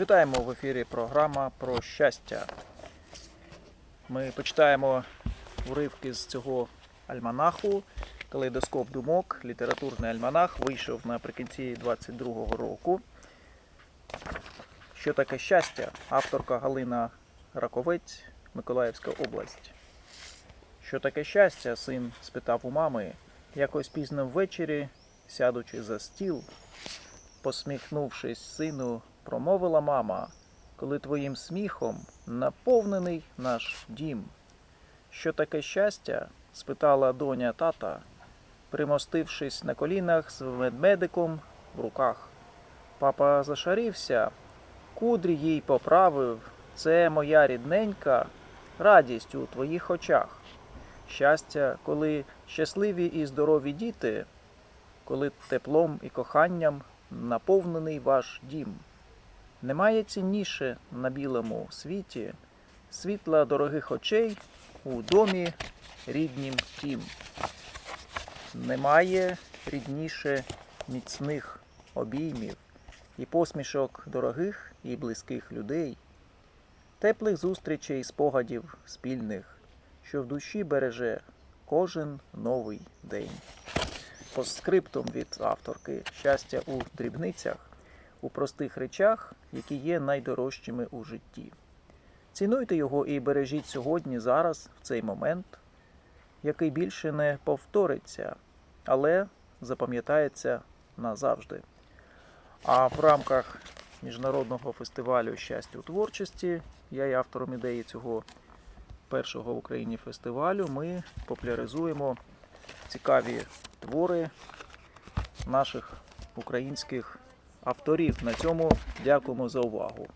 Вітаємо в ефірі програма про щастя. Ми почитаємо уривки з цього альманаху. Калейдоскоп думок, літературний альманах, вийшов наприкінці 22-го року. Що таке щастя? Авторка Галина Раковець, Миколаївська область. Що таке щастя? Син спитав у мами. Якось пізно ввечері, сядучи за стіл, посміхнувшись сину, промовила мама, коли твоїм сміхом наповнений наш дім. Що таке щастя? спитала доня тата, примостившись на колінах з ведмедиком в руках. Папа зашарівся, кудрі їй поправив. Це моя рідненька, радість у твоїх очах. Щастя, коли щасливі і здорові діти, коли теплом і коханням наповнений ваш дім. Немає цінніше на білому світі світла дорогих очей у домі ріднім тім. Немає рідніше міцних обіймів і посмішок дорогих і близьких людей, теплих зустрічей і спогадів спільних, що в душі береже кожен новий день. По скриптум від авторки щастя у дрібницях, у простих речах, які є найдорожчими у житті. Цінуйте його і бережіть сьогодні, зараз, в цей момент, який більше не повториться, але запам'ятається назавжди. А в рамках міжнародного фестивалю щастя у творчості, я є автором ідеї цього першого в Україні фестивалю, ми популяризуємо цікаві твори наших українських авторів. На цьому дякуємо за увагу.